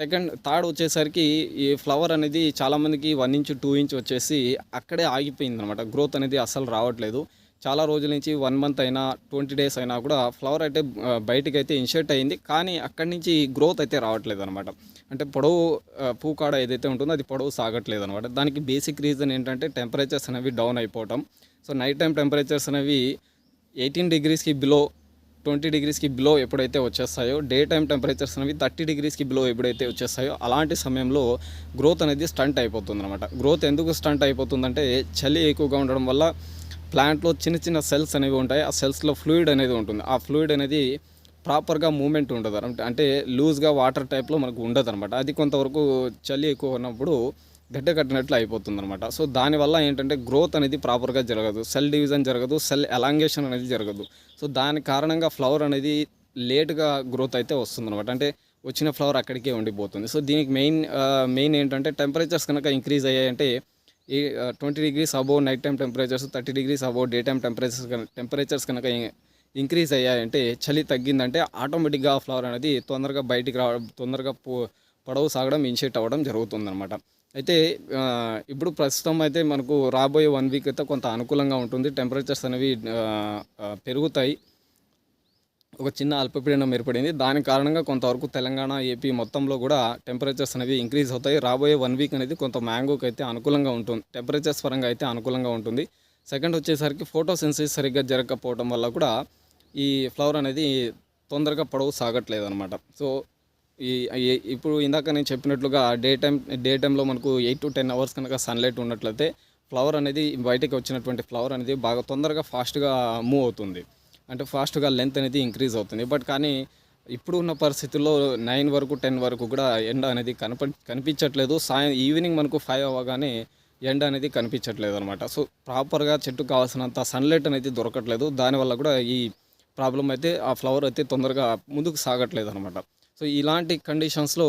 Second third వచ్చేసరికి ఈ flower అనేది చాలామందికి వన్ ఇంచ్ టూ ఇంచ్ వచ్చేసి అక్కడే ఆగిపోయింది అనమాట గ్రోత్ అనేది అస్సలు రావట్లేదు. చాలా రోజుల నుంచి వన్ మంత్ అయినా ట్వంటీ డేస్ అయినా కూడా ఫ్లవర్ అయితే బయటకు అయితే ఇన్షర్ట్ అయింది. కానీ అక్కడి నుంచి గ్రోత్ అయితే రావట్లేదు అనమాట అంటే పొడవు పూకాడ ఏదైతే ఉంటుందో అది పొడవు సాగట్లేదు అనమాట దానికి బేసిక్ రీజన్ ఏంటంటే టెంపరేచర్స్ అనేవి డౌన్ అయిపోవటం. సో నైట్ టైం టెంపరేచర్స్ అనేవి ఎయిటీన్ డిగ్రీస్కి బిలో ట్వంటీ డిగ్రీస్కి బిలో ఎప్పుడైతే వచ్చేస్తాయో డే టైం టెంపరేచర్స్ అనేవి థర్టీ డిగ్రీస్కి బిలో ఎప్పుడైతే వచ్చేస్తాయో అలాంటి సమయంలో గ్రోత్ అనేది స్టంట్ అయిపోతుంది అనమాట గ్రోత్ ఎందుకు స్టంట్ అయిపోతుందంటే చలి ఎక్కువగా ఉండడం వల్ల ప్లాంట్లో చిన్న చిన్న సెల్స్ అనేవి ఉంటాయి. ఆ సెల్స్లో ఫ్లూయిడ్ అనేది ఉంటుంది. ఆ ఫ్లూయిడ్ అనేది ప్రాపర్గా మూమెంట్ ఉండదు. అంటే అంటే లూజ్గా వాటర్ టైప్లో మనకు ఉండదు అనమాట అది కొంతవరకు చలి ఎక్కువ ఉన్నప్పుడు గడ్డ కట్టినట్లు అయిపోతుంది అనమాట సో దానివల్ల ఏంటంటే గ్రోత్ అనేది ప్రాపర్గా జరగదు. సెల్ డివిజన్ జరగదు సెల్ ఎలాంగేషన్ అనేది జరగదు. సో దాని కారణంగా ఫ్లవర్ అనేది లేట్గా గ్రోత్ అయితే వస్తుంది అనమాట అంటే వచ్చిన ఫ్లవర్ అక్కడికే ఉండిపోతుంది. సో దీనికి మెయిన్ మెయిన్ ఏంటంటే టెంపరేచర్స్ కనుక ఇంక్రీజ్ అయ్యాయంటే ఈ twenty degrees above night time temperatures thirty degrees above day time temperatures temperatures కనుక ఇంక్రీజ్ అయ్యాయంటే చలి తగ్గిందంటే ఆటోమేటిక్గా ఫ్లవర్ అనేది తొందరగా బయటికి రావడం తొందరగా పొడవు సాగడం ఇన్షియేట్ అవ్వడం జరుగుతుందన్నమాట. అయితే ఇప్పుడు ప్రస్తుతం అయితే మనకు రాబోయే వన్ వీక్ అయితే కొంత అనుకూలంగా ఉంటుంది. టెంపరేచర్స్ అనేవి పెరుగుతాయి. ఒక చిన్న అల్పపీడనం ఏర్పడింది. దాని కారణంగా కొంతవరకు తెలంగాణ ఏపీ మొత్తంలో కూడా టెంపరేచర్స్ అనేవి ఇంక్రీజ్ అవుతాయి. రాబోయే వన్ వీక్ అనేది కొంత మ్యాంగోకి అయితే అనుకూలంగా ఉంటుంది. టెంపరేచర్స్ పరంగా అయితే అనుకూలంగా ఉంటుంది. సెకండ్ వచ్చేసరికి ఫోటోసెన్సిస్ సరిగ్గా జరగకపోవడం వల్ల కూడా ఈ ఫ్లవర్ అనేది తొందరగా పొడవు సాగట్లేదు అనమాట సో ఇప్పుడు ఇందాక నేను చెప్పినట్లుగా డే టైం డే టైంలో మనకు ఎయిట్ టు టెన్ అవర్స్ కనుక సన్లైట్ ఉన్నట్లయితే ఫ్లవర్ అనేది బయటకు వచ్చినటువంటి ఫ్లవర్ అనేది బాగా తొందరగా ఫాస్ట్గా మూవ్ అవుతుంది. అంటే ఫాస్ట్గా లెంత్ అనేది ఇంక్రీజ్ అవుతుంది. బట్ కానీ ఇప్పుడు ఉన్న పరిస్థితుల్లో నైన్ వరకు టెన్ వరకు కూడా ఎండ అనేది కనప కనిపించట్లేదు. సాయం ఈవినింగ్ మనకు ఫైవ్ అవ్వగానే ఎండ అనేది కనిపించట్లేదు అనమాట సో ప్రాపర్గా చెట్టుకు కావాల్సినంత సన్లైట్ అనేది దొరకట్లేదు. దానివల్ల కూడా ఈ ప్రాబ్లం అయితే ఆ ఫ్లవర్ అయితే తొందరగా ముందుకు సాగట్లేదు అనమాట సో ఇలాంటి కండిషన్స్లో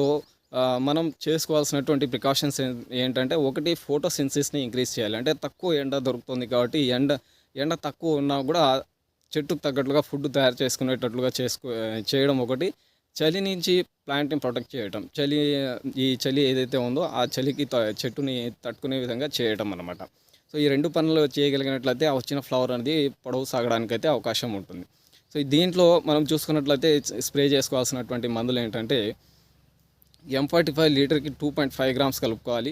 మనం చేసుకోవాల్సినటువంటి ప్రికాషన్స్ ఏంటంటే ఒకటి ఫోటోసిన్సిస్ని ఇంక్రీజ్ చేయాలి. అంటే తక్కువ ఎండ దొరుకుతుంది కాబట్టి ఎండ ఎండ తక్కువ ఉన్నా కూడా చెట్టుకు తగ్గట్లుగా ఫుడ్ తయారు చేసుకునేటట్లుగా చేసుకో చేయడం ఒకటి. చలి నుంచి ప్లాంట్ని ప్రొటెక్ట్ చేయడం చలి ఈ చలి ఏదైతే ఉందో ఆ చలికి త- చెట్టుని తట్టుకునే విధంగా చేయడం అనమాట సో ఈ రెండు పనులు చేయగలిగినట్లయితే వచ్చిన ఫ్లవర్ అనేది పొడవు సాగడానికి అయితే అవకాశం ఉంటుంది. సో దీంట్లో మనం చూసుకున్నట్లయితే స్ప్రే చేసుకోవాల్సినటువంటి మందులు ఏంటంటే ఎం ఫార్టీ ఫైవ్ లీటర్కి టూ పాయింట్ ఫైవ్ గ్రామ్స్ కలుపుకోవాలి.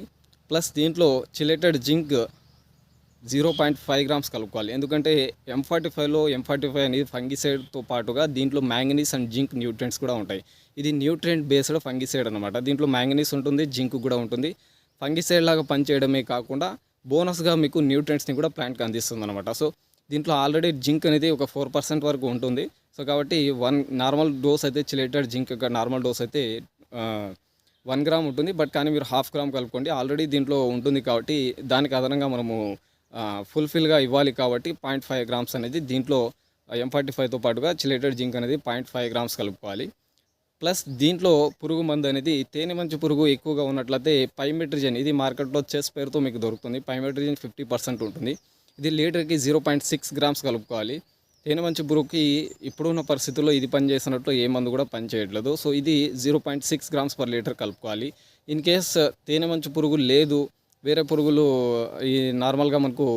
ప్లస్ దీంట్లో chelated zinc zero point five grams కలుపుకోవాలి. ఎందుకంటే ఎం ఫార్టీ ఫైవ్లో ఎం ఫార్టీ ఫైవ్ అనేది ఫంగిసైడ్తో పాటుగా దీంట్లో మ్యాంగనీస్ అండ్ జింక్ న్యూట్రియంట్స్ కూడా ఉంటాయి. ఇది న్యూట్రియంట్ బేస్డ్ ఫంగిసైడ్ అనమాట దీంట్లో మ్యాంగనీస్ ఉంటుంది జింక్ కూడా ఉంటుంది. ఫంగిసైడ్ లాగా పనిచేయడమే కాకుండా బోనస్గా మీకు న్యూట్రియంట్స్ని కూడా ప్లాంట్కి అందిస్తుంది అనమాట సో దీంట్లో ఆల్రెడీ జింక్ అనేది ఒక ఫోర్ పర్సెంట్ వరకు ఉంటుంది. సో కాబట్టి వన్ నార్మల్ డోస్ అయితే చిలేటెడ్ జింక్ యొక్క నార్మల్ డోస్ అయితే వన్ గ్రామ్ ఉంటుంది. బట్ కానీ మీరు హాఫ్ గ్రామ్ కలుపుకోండి. ఆల్రెడీ దీంట్లో ఉంటుంది కాబట్టి దానికి అదనంగా మనము ఫుల్ఫిల్గా ఇవ్వాలి కాబట్టి పాయింట్ ఫైవ్ గ్రామ్స్ అనేది దీంట్లో ఎం ఫార్టీ ఫైవ్తో పాటుగా చిలేటెడ్ జింక్ అనేది పాయింట్ ఫైవ్ గ్రామ్స్ కలుపుకోవాలి. ప్లస్ దీంట్లో పురుగు మందు అనేది తేనె మంచు పురుగు ఎక్కువగా ఉన్నట్లయితే పైమెట్రిజన్ ఇది మార్కెట్లో చెస్ పేరుతో మీకు దొరుకుతుంది. పైమెట్రిజన్ ఫిఫ్టీ పర్సెంట్ ఉంటుంది. ఇది లీటర్కి జీరో పాయింట్ సిక్స్ గ్రామ్స్ కలుపుకోవాలి. తేనె మంచు పురుగుకి ఇప్పుడున్న పరిస్థితుల్లో ఇది పనిచేసినట్లు ఏ మందు కూడా పని చేయట్లేదు సో ఇది zero point six grams per litre కలుపుకోవాలి. ఇన్ కేస్ తేనె మంచు పురుగు లేదు వేరే పురుగులు ఈ నార్మల్గా మనకు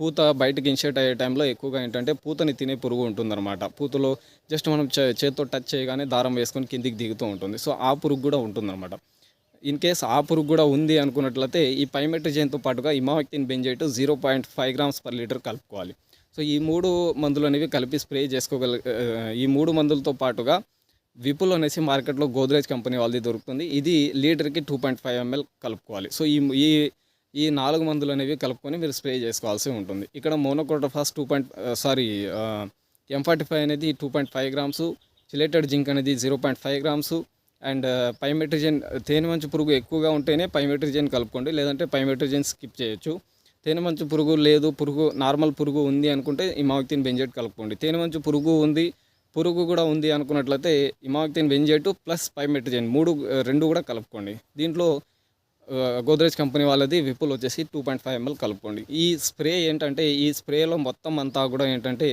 పూత బయటకి ఇన్షర్ట్ అయ్యే టైంలో ఎక్కువగా ఏంటంటే పూతని తినే పురుగు ఉంటుందన్నమాట. పూతలో జస్ట్ మనం చేత్తో టచ్ చేయగానే దారం వేసుకొని కిందికి దిగుతూ ఉంటుంది. సో ఆ పురుగు కూడా ఉంటుందన్నమాట. ఇన్ కేస్ ఆ పురుగు కూడా ఉంది అనుకున్నట్లయితే ఈ పైమెట్రిజన్తో పాటుగా emamectin benzoate zero point five grams per litre కలుపుకోవాలి. సో ఈ మూడు మందులు అనేవి కలిపి స్ప్రే చేసుకోగల ఈ మూడు మందులతో పాటుగా విపుల్ అనేసి మార్కెట్లో గోద్రేజ్ కంపెనీ వాళ్ళది దొరుకుతుంది. ఇది లీటర్కి టూ పాయింట్ ఫైవ్ ఎంఎల్ కలుపుకోవాలి. సో ఈ ఈ ఈ నాలుగు మందులు అనేవి కలుపుకొని మీరు స్ప్రే చేసుకోవాల్సి ఉంటుంది. ఇక్కడ monocrotophos two point sorry M forty five అనేది two point five grams chelated zinc అనేది zero point five grams and pymetrozine తేనె మంచు పురుగు ఎక్కువగా ఉంటేనే పైమెట్రిజన్ కలుపుకోండి. లేదంటే పైమెట్రిజన్ స్కిప్ చేయొచ్చు. తేనె మంచు పురుగు లేదు పురుగు నార్మల్ పురుగు ఉంది అనుకుంటే ఇమాక్తిన్ బెంజెట్ కలుపుకోండి. తేనె మంచు పురుగు ఉంది పురుగు కూడా ఉంది అనుకున్నట్లయితే ఇమాక్తిన్ బెంజెట్ ప్లస్ పైమెట్రిజన్ మూడు రెండు కూడా కలుపుకోండి. దీంట్లో గోద్రేజ్ కంపెనీ వాళ్ళది విపుల్ వచ్చేసి టూ పాయింట్ ఫైవ్ ఎంఎల్ కలుపుకోండి. ఈ స్ప్రే ఏంటంటే ఈ స్ప్రేలో మొత్తం అంతా కూడా ఏంటంటే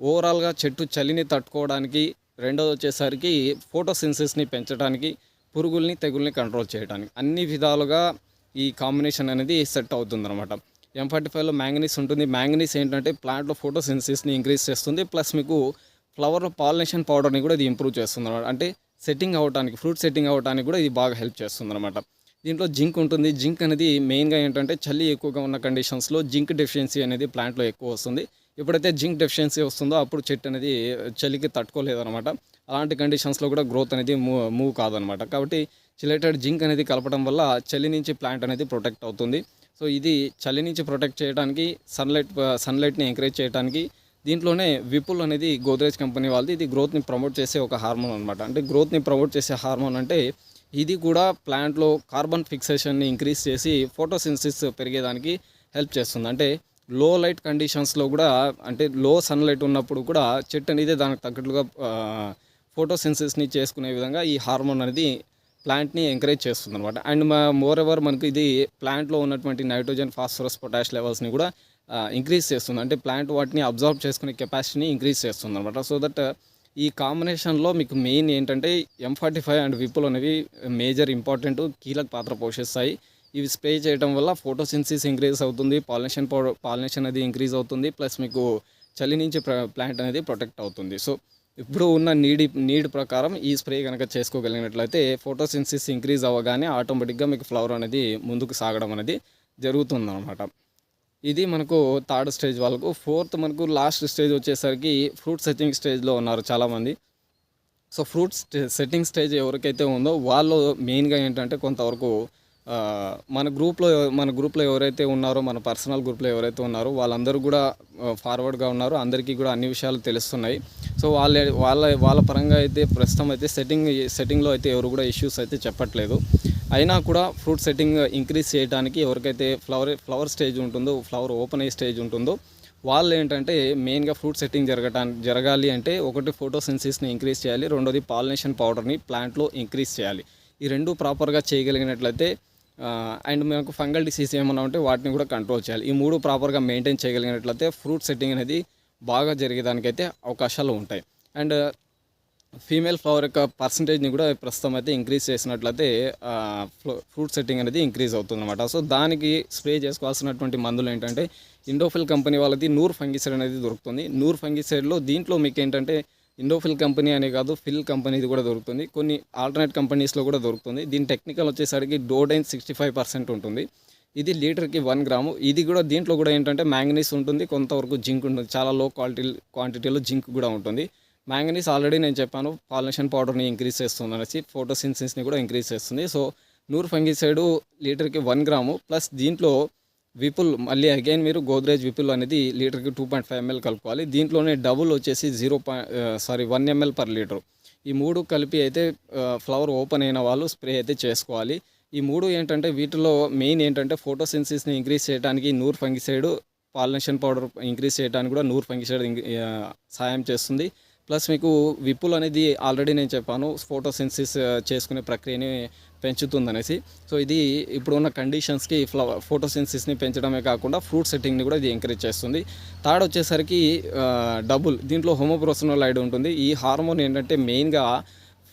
ఓవరాల్గా చెట్టు చలిని తట్టుకోవడానికి రెండోది వచ్చేసరికి ఫోటోసిన్సిస్ని పెంచడానికి పురుగుల్ని తెగుల్ని కంట్రోల్ చేయడానికి అన్ని విధాలుగా ఈ కాంబినేషన్ అనేది సెట్ అవుతుందన్నమాట. ఎం ఫార్టీ ఫైవ్లో మ్యాంగనీస్ ఉంటుంది. మ్యాంగనీస్ ఏంటంటే ప్లాంట్లో ఫోటోసిన్సిస్ని ఇంక్రీజ్ చేస్తుంది. ప్లస్ మీకు ఫ్లవర్లో పాలినేషన్ పౌడర్ని కూడా ఇది ఇంప్రూవ్ చేస్తుంది అనమాట అంటే సెట్టింగ్ అవ్వడానికి ఫ్రూట్ సెట్టింగ్ అవ్వడానికి కూడా ఇది బాగా హెల్ప్ చేస్తుంది అనమాట దీంట్లో జింక్ ఉంటుంది. జింక్ అనేది మెయిన్గా ఏంటంటే చలి ఎక్కువగా ఉన్న కండిషన్స్లో జింక్ డెఫిషియన్సీ అనేది ప్లాంట్లో ఎక్కువ వస్తుంది. ఎప్పుడైతే జింక్ డెఫిషియన్సీ వస్తుందో అప్పుడు చెట్టు అనేది చలికి తట్టుకోలేదనమాట అలాంటి కండిషన్స్లో కూడా గ్రోత్ అనేది మూవ్ మూవ్ కాదనమాట కాబట్టి చిలేటెడ్ జింక్ అనేది కలపడం వల్ల చలి నుంచి ప్లాంట్ అనేది ప్రొటెక్ట్ అవుతుంది. సో ఇది చలి నుంచి ప్రొటెక్ట్ చేయడానికి సన్లైట్ సన్లైట్ని ఎంకరేజ్ చేయడానికి దీంట్లోనే విపుల్ అనేది గోద్రేజ్ కంపెనీ వాళ్ళది. ఇది గ్రోత్ని ప్రమోట్ చేసే ఒక హార్మోన్ అనమాట అంటే గ్రోత్ని ప్రమోట్ చేసే హార్మోన్ అంటే ఇది కూడా ప్లాంట్లో కార్బన్ ఫిక్సేషన్ని ఇంక్రీజ్ చేసి ఫోటోసిన్సిస్ పెరిగేదానికి హెల్ప్ చేస్తుంది. అంటే లో లైట్ కండిషన్స్లో కూడా అంటే లో సన్లైట్ ఉన్నప్పుడు కూడా చెట్టు అనేది దానికి తగ్గట్టుగా ఫోటోసెన్సిస్ని చేసుకునే విధంగా ఈ హార్మోన్ అనేది ప్లాంట్ని ఎంకరేజ్ చేస్తుంది అనమాట అండ్ మోర్ ఎవర్ మనకు ఇది ప్లాంట్లో ఉన్నటువంటి నైట్రోజన్ ఫాస్ఫరస్ పొటాష్ లెవెల్స్ని కూడా ఇంక్రీజ్ చేస్తుంది. అంటే ప్లాంట్ వాటిని అబ్జర్వ్ చేసుకునే కెపాసిటీని ఇంక్రీజ్ చేస్తుంది అనమాట సో దట్ ఈ కాంబినేషన్లో మీకు మెయిన్ ఏంటంటే M forty five and Vipul అనేవి మేజర్ ఇంపార్టెంట్ కీలక పాత్ర పోషిస్తాయి. ఇవి స్ప్రే చేయడం వల్ల ఫోటోసిన్సిస్ ఇంక్రీజ్ అవుతుంది పాలినేషన్ పౌడర్ పాలినేషన్ అనేది ఇంక్రీజ్ అవుతుంది ప్లస్ మీకు చలి నుంచి ప్లాంట్ అనేది ప్రొటెక్ట్ అవుతుంది. సో ఇప్పుడు ఉన్న నీడి నీడ్ ప్రకారం ఈ స్ప్రే కనుక చేసుకోగలిగినట్లయితే ఫోటోసిన్సిస్ ఇంక్రీజ్ అవ్వగానే ఆటోమేటిక్గా మీకు ఫ్లవర్ అనేది ముందుకు సాగడం అనేది జరుగుతుంది అనమాట ఇది మనకు థర్డ్ స్టేజ్ వాళ్ళకు. ఫోర్త్ మనకు లాస్ట్ స్టేజ్ వచ్చేసరికి ఫ్రూట్ సెట్టింగ్ స్టేజ్లో ఉన్నారు చాలామంది. సో ఫ్రూట్ సెట్టింగ్ స్టేజ్ ఎవరికైతే ఉందో వాళ్ళు మెయిన్గా ఏంటంటే కొంతవరకు మన గ్రూప్లో మన గ్రూప్లో ఎవరైతే ఉన్నారో మన పర్సనల్ గ్రూప్లో ఎవరైతే ఉన్నారో వాళ్ళందరూ కూడా ఫార్వర్డ్గా ఉన్నారో. అందరికీ కూడా అన్ని విషయాలు తెలుస్తున్నాయి. సో వాళ్ళ వాళ్ళ వాళ్ళ పరంగా అయితే ప్రస్తుతం అయితే సెట్టింగ్ సెట్టింగ్లో అయితే ఎవరు కూడా ఇష్యూస్ అయితే చెప్పట్లేదు. అయినా కూడా ఫ్రూట్ సెట్టింగ్ ఇంక్రీజ్ చేయడానికి ఎవరికైతే ఫ్లవర్ ఫ్లవర్ స్టేజ్ ఉంటుందో ఫ్లవర్ ఓపెన్ అయ్యే స్టేజ్ ఉంటుందో వాళ్ళు ఏంటంటే మెయిన్గా ఫ్రూట్ సెట్టింగ్ జరగటానికి జరగాలి అంటే ఒకటి ఫోటోసెన్సిస్ని ఇంక్రీజ్ చేయాలి రెండోది పాలినేషన్ పౌడర్ని ప్లాంట్లో ఇంక్రీజ్ చేయాలి. ఈ రెండు ప్రాపర్గా చేయగలిగినట్లయితే అండ్ మనకు ఫంగల్ డిసీజ్ ఏమైనా ఉంటే వాటిని కూడా కంట్రోల్ చేయాలి. ఈ మూడు ప్రాపర్గా మెయింటైన్ చేయగలిగినట్లయితే ఫ్రూట్ సెట్టింగ్ అనేది బాగా జరిగేదానికైతే అవకాశాలు ఉంటాయి. అండ్ ఫీమేల్ ఫ్లవర్ యొక్క పర్సంటేజ్ని కూడా ప్రస్తుతం అయితే ఇంక్రీజ్ చేసినట్లయితే ఫ్రూట్ సెట్టింగ్ అనేది ఇంక్రీజ్ అవుతుంది అనమాట సో దానికి స్ప్రే చేసుకోవాల్సినటువంటి మందులు ఏంటంటే ఇండోఫిల్ కంపెనీ వాళ్ళది నూర్ ఫంగిసైడ్ అనేది దొరుకుతుంది. నూర్ ఫంగిసైడ్లో దీంట్లో మీకు ఏంటంటే ఇండోఫిల్ కంపెనీ అనే కాదు ఫిల్ కంపెనీది కూడా దొరుకుతుంది. కొన్ని ఆల్టర్నేట్ కంపెనీస్లో కూడా దొరుకుతుంది. దీని టెక్నికల్ వచ్చేసరికి డోడైన్ సిక్స్టీ ఫైవ్ పర్సెంట్ ఉంటుంది. ఇది లీటర్కి వన్ గ్రాము. ఇది కూడా దీంట్లో కూడా ఏంటంటే మ్యాంగనీస్ ఉంటుంది. కొంతవరకు జింక్ ఉంటుంది. చాలా లో క్వాలిటీ క్వాంటిటీలో జింక్ కూడా ఉంటుంది. మ్యాంగనీస్ ఆల్రెడీ నేను చెప్పాను పాలినేషన్ పౌడర్ని ఇంక్రీజ్ చేస్తుంది అనేసి ఫోటోసిన్సిస్ని కూడా ఇంక్రీజ్ చేస్తుంది. సో నూరు ఫంగిసైడ్ లీటర్కి వన్ గ్రాము. ప్లస్ దీంట్లో విపుల్ మళ్ళీ అగైన్ మీరు గోద్రేజ్ విపుల్ అనేది లీటర్కి టూ పాయింట్ ఫైవ్ ఎంఎల్ కలుపుకోవాలి. దీంట్లోనే డబుల్ వచ్చేసి zero point sorry one ML per litre ఈ మూడు కలిపి అయితే uh, ఫ్లవర్ ఓపెన్ అయిన వాళ్ళు స్ప్రే అయితే చేసుకోవాలి. ఈ మూడు ఏంటంటే వీటిలో మెయిన్ ఏంటంటే ఫోటోసిన్సిస్ని ఇంక్రీజ్ చేయడానికి నూర్ ఫంగిసైడ్ పాలినేషన్ పౌడర్ ఇంక్రీజ్ చేయడానికి కూడా నూర్ ఫంగిసైడ్ uh, సాయం చేస్తుంది. ప్లస్ మీకు విపుల్ అనేది ఆల్రెడీ నేను చెప్పాను ఫోటోసిన్సిస్ చేసుకునే ప్రక్రియని పెంచుతుందనేసి. సో ఇది ఇప్పుడున్న కండిషన్స్కి ఫ్లవర్ ఫోటోసిన్సిస్ని పెంచడమే కాకుండా ఫ్రూట్ సెట్టింగ్ని కూడా ఇది ఎంకరేజ్ చేస్తుంది. థర్డ్ వచ్చేసరికి డబుల్ దీంట్లో హోమోప్రోసనోలైడ్ ఉంటుంది. ఈ హార్మోన్ ఏంటంటే మెయిన్గా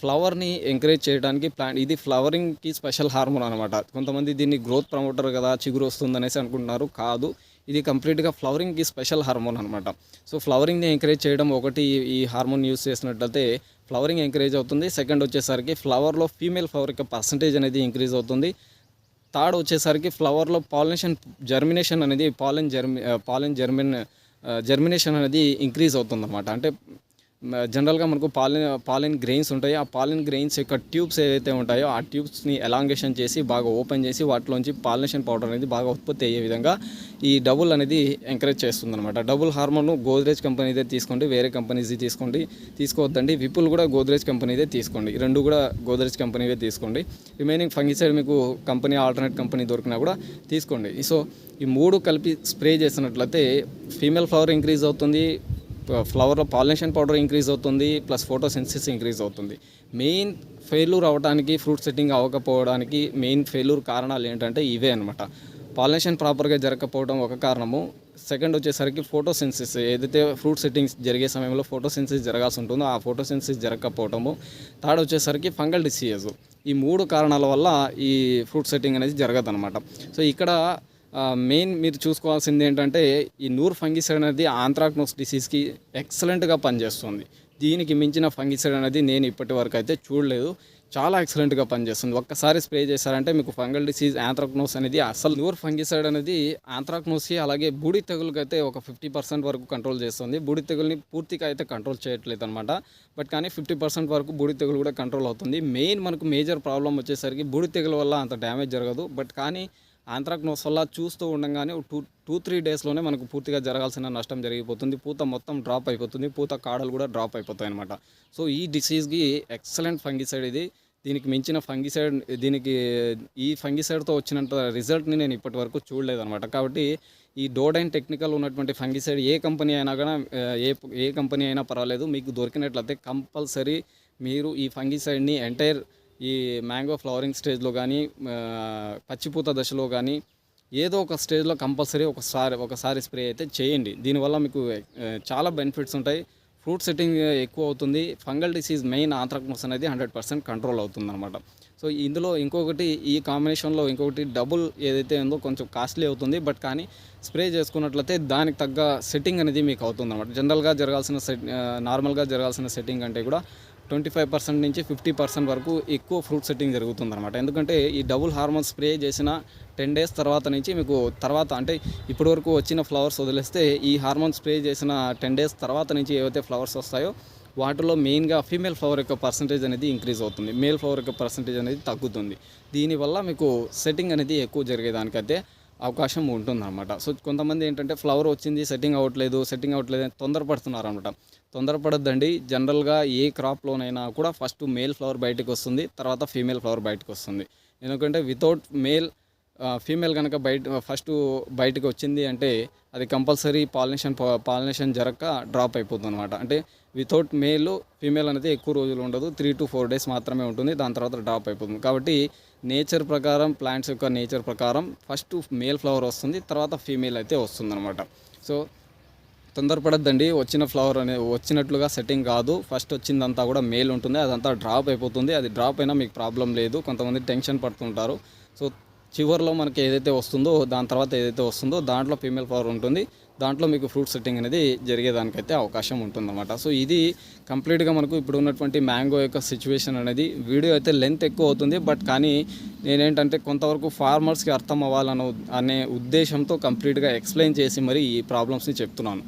ఫ్లవర్ని ఎంకరేజ్ చేయడానికి ప్లాంట్ ఇది ఫ్లవరింగ్కి స్పెషల్ హార్మోన్ అనమాట కొంతమంది దీన్ని గ్రోత్ ప్రమోటర్ కదా చిగురు వస్తుంది అనేసి అనుకుంటున్నారు. కాదు ఇది కంప్లీట్గా ఫ్లవరింగ్కి స్పెషల్ హార్మోన్ అనమాట సో ఫ్లవరింగ్ని ఎంకరేజ్ చేయడం ఒకటి ఈ- హార్మోన్ యూస్ చేసినట్లయితే ఫ్లవరింగ్ ఎంకరేజ్ అవుతుంది. సెకండ్ వచ్చేసరికి ఫ్లవర్లో ఫీమేల్ ఫ్లవర్ యొక్క పర్సంటేజ్ అనేది ఇంక్రీజ్ అవుతుంది. థర్డ్ వచ్చేసరికి ఫ్లవర్లో పాలినేషన్ జర్మినేషన్ అనేది పాలెన్ జర్మి పాలెన్ జర్మిన్ జర్మినేషన్ అనేది ఇంక్రీజ్ అవుతుందన్నమాట. అంటే జనరల్గా మనకు పాలిన్ పాలిన్ గ్రెయిన్స్ ఉంటాయి. ఆ పాలిన్ గ్రెయిన్స్ యొక్క ట్యూబ్స్ ఏవైతే ఉంటాయో ఆ ట్యూబ్స్ని ఎలాంగేషన్ చేసి బాగా ఓపెన్ చేసి వాటిలోంచి పాలినేషన్ పౌడర్ అనేది బాగా ఉత్పత్తి అయ్యే విధంగా ఈ డబుల్ అనేది ఎంకరేజ్ చేస్తుంది అనమాట డబుల్ హార్మోన్ గోద్రేజ్ కంపెనీదే తీసుకోండి వేరే కంపెనీస్ది తీసుకోండి. తీసుకోవద్దండి విపుల్ కూడా గోద్రేజ్ కంపెనీదే తీసుకోండి. రెండు కూడా గోద్రేజ్ కంపెనీవే తీసుకోండి. రిమైనింగ్ ఫంగిసైడ్ మీకు కంపెనీ ఆల్టర్నేట్ కంపెనీ దొరికినా కూడా తీసుకోండి. సో ఈ మూడు కలిపి స్ప్రే చేసినట్లయితే ఫీమేల్ ఫ్లవర్ ఇంక్రీజ్ అవుతుంది ఫ్లవర్లో పాలినేషన్ పౌడర్ ఇంక్రీజ్ అవుతుంది ప్లస్ ఫోటోసెన్సిస్ ఇంక్రీజ్ అవుతుంది. మెయిన్ ఫెయిల్యూర్ అవ్వడానికి ఫ్రూట్ సెట్టింగ్ అవ్వకపోవడానికి మెయిన్ ఫెయిల్యూర్ కారణాలు ఏంటంటే ఇవే అనమాట పాలినేషన్ ప్రాపర్గా జరగకపోవడం ఒక కారణము. సెకండ్ వచ్చేసరికి ఫోటోసిన్సిస్ ఏదైతే ఫ్రూట్ సెట్టింగ్స్ జరిగే సమయంలో ఫోటోసిన్సిస్ జరగాల్సి ఉంటుందో ఆ ఫోటోసిన్సిస్ జరగకపోవటము థర్డ్ వచ్చేసరికి ఫంగల్ డిసీజెస్ ఈ మూడు కారణాల వల్ల ఈ ఫ్రూట్ సెట్టింగ్ అనేది జరగదు అనమాట సో ఇక్కడ మెయిన్ మీరు చూసుకోవాల్సింది ఏంటంటే ఈ నూర్ ఫంగిసైడ్ అనేది ఆంథ్రాక్నోస్ డిసీజ్కి ఎక్సలెంట్గా పనిచేస్తుంది. దీనికి మించిన ఫంగిసైడ్ అనేది నేను ఇప్పటి వరకు అయితే చూడలేదు. చాలా ఎక్సలెంట్గా పనిచేస్తుంది. ఒక్కసారి స్ప్రే చేశారంటే మీకు ఫంగల్ డిసీజ్ ఆంథ్రాక్నోస్ అనేది అసలు నూర్ ఫంగిసైడ్ అనేది ఆంథ్రాక్నోస్కి అలాగే బూడి తెగులకైతే ఒక ఫిఫ్టీ పర్సెంట్ వరకు కంట్రోల్ చేస్తుంది. బూడి తెగుల్ని పూర్తిగా అయితే కంట్రోల్ చేయట్లేదు అనమాట బట్ కానీ ఫిఫ్టీ పర్సెంట్ వరకు బూడి తెగులు కూడా కంట్రోల్ అవుతుంది. మెయిన్ మనకు మేజర్ ప్రాబ్లం వచ్చేసరికి బూడి తెగుల వల్ల అంత డ్యామేజ్ జరగదు. బట్ కానీ ఆంథ్రాక్నోస్ వల్ల చూస్తూ ఉండగానే ఒక టూ టూ త్రీ డేస్లోనే మనకు పూర్తిగా జరగాల్సిన నష్టం జరిగిపోతుంది. పూత మొత్తం డ్రాప్ అయిపోతుంది. పూత కాడలు కూడా డ్రాప్ అయిపోతాయి అనమాట సో ఈ డిసీజ్కి ఎక్సలెంట్ ఫంగిసైడ్ ఇది. దీనికి మించిన ఫంగిసైడ్ దీనికి ఈ ఫంగిసైడ్తో వచ్చినంత రిజల్ట్ని నేను ఇప్పటి వరకు చూడలేదనమాట కాబట్టి ఈ డోడైన్ టెక్నికల్ ఉన్నటువంటి ఫంగిసైడ్ ఏ కంపెనీ అయినా కూడా ఏ ఏ కంపెనీ అయినా పర్వాలేదు. మీకు దొరికినట్లయితే కంపల్సరీ మీరు ఈ ఫంగిసైడ్ని ఎంటైర్ ఈ మ్యాంగో ఫ్లవరింగ్ స్టేజ్లో కానీ పచ్చిపూత దశలో కానీ ఏదో ఒక స్టేజ్లో కంపల్సరీ ఒకసారి ఒకసారి స్ప్రే అయితే చేయండి. దీనివల్ల మీకు చాలా బెనిఫిట్స్ ఉంటాయి. ఫ్రూట్ సెట్టింగ్ ఎక్కువ అవుతుంది. ఫంగల్ డిసీజ్ మెయిన్ ఆంథ్రాక్నోస్ అనేది హండ్రెడ్ పర్సెంట్ కంట్రోల్ అవుతుంది అనమాట సో ఇందులో ఇంకొకటి ఈ కాంబినేషన్లో ఇంకొకటి డబుల్ ఏదైతే ఉందో కొంచెం కాస్ట్లీ అవుతుంది. బట్ కానీ స్ప్రే చేసుకున్నట్లయితే దానికి తగ్గ సెట్టింగ్ అనేది మీకు అవుతుంది అనమాట జనరల్గా జరగాల్సిన సెట్ నార్మల్గా జరగాల్సిన సెట్టింగ్ అంటే కూడా ట్వంటీ ఫైవ్ పర్సెంట్ నుంచి ఫిఫ్టీ పర్సెంట్ వరకు ఎక్కువ ఫ్రూట్ సెట్టింగ్ జరుగుతుంది అనమాట ఎందుకంటే ఈ డబుల్ హార్మోన్ స్ప్రే చేసిన టెన్ డేస్ తర్వాత నుంచి మీకు తర్వాత అంటే ఇప్పటి వరకు వచ్చిన ఫ్లవర్స్ వదిలేస్తే ఈ హార్మోన్ స్ప్రే చేసిన టెన్ డేస్ తర్వాత నుంచి ఏవైతే ఫ్లవర్స్ వస్తాయో వాటిలో మెయిన్గా ఫీమేల్ ఫ్లవర్ యొక్క పర్సంటేజ్ అనేది ఇంక్రీజ్ అవుతుంది. మేల్ ఫ్లవర్ యొక్క పర్సంటేజ్ అనేది తగ్గుతుంది. దీనివల్ల మీకు సెట్టింగ్ అనేది ఎక్కువ జరిగేదానికైతే అవకాశం ఉంటుందన్నమాట. సో కొంతమంది ఏంటంటే ఫ్లవర్ వచ్చింది సెట్టింగ్ అవ్వట్లేదు సెట్టింగ్ అవ్వట్లేదు అని తొందరపడుతున్నారు అనమాట తొందరపడద్దండి. జనరల్గా ఏ క్రాప్లోనైనా కూడా ఫస్ట్ మేల్ ఫ్లవర్ బయటకు వస్తుంది తర్వాత ఫీమేల్ ఫ్లవర్ బయటకు వస్తుంది ఎందుకంటే వితౌట్ మేల్ ఫీమేల్ కనుక బయట ఫస్ట్ బయటకు వచ్చింది అంటే అది కంపల్సరీ పాలినేషన్ పాలినేషన్ జరగక డ్రాప్ అయిపోతుంది అనమాట అంటే వితౌట్ మేల్ ఫీమేల్ అనేది ఎక్కువ రోజులు ఉండదు. త్రీ టు ఫోర్ డేస్ మాత్రమే ఉంటుంది. దాని తర్వాత డ్రాప్ అయిపోతుంది. కాబట్టి నేచర్ ప్రకారం ప్లాంట్స్ యొక్క నేచర్ ప్రకారం ఫస్ట్ మేల్ ఫ్లవర్ వస్తుంది తర్వాత ఫీమేల్ అయితే వస్తుంది అనమాట సో తొందరపడద్దండి. వచ్చిన ఫ్లవర్ అనే వచ్చినట్లుగా సెట్టింగ్ కాదు. ఫస్ట్ వచ్చిందంతా కూడా మేల్ ఉంటుంది. అదంతా డ్రాప్ అయిపోతుంది. అది డ్రాప్ అయినా మీకు ప్రాబ్లం లేదు. కొంతమంది టెన్షన్ పడుతుంటారు. సో చివరిలో మనకి ఏదైతే వస్తుందో దాని తర్వాత ఏదైతే వస్తుందో దాంట్లో ఫీమేల్ ఫ్లవర్ ఉంటుంది. దాంట్లో మీకు ఫ్రూట్ సెట్టింగ్ అనేది జరిగేదానికైతే అవకాశం ఉంటుందన్నమాట. సో ఇది కంప్లీట్గా మనకు ఇప్పుడు ఉన్నటువంటి మ్యాంగో యొక్క సిచ్యువేషన్ అనేది వీడియో అయితే లెంత్ ఎక్కువ అవుతుంది. బట్ కానీ నేనేంటంటే కొంతవరకు ఫార్మర్స్కి అర్థం అవ్వాలన్న అనే ఉద్దేశంతో కంప్లీట్గా ఎక్స్ప్లెయిన్ చేసి మరి ఈ ప్రాబ్లమ్స్ని చెప్తున్నాను.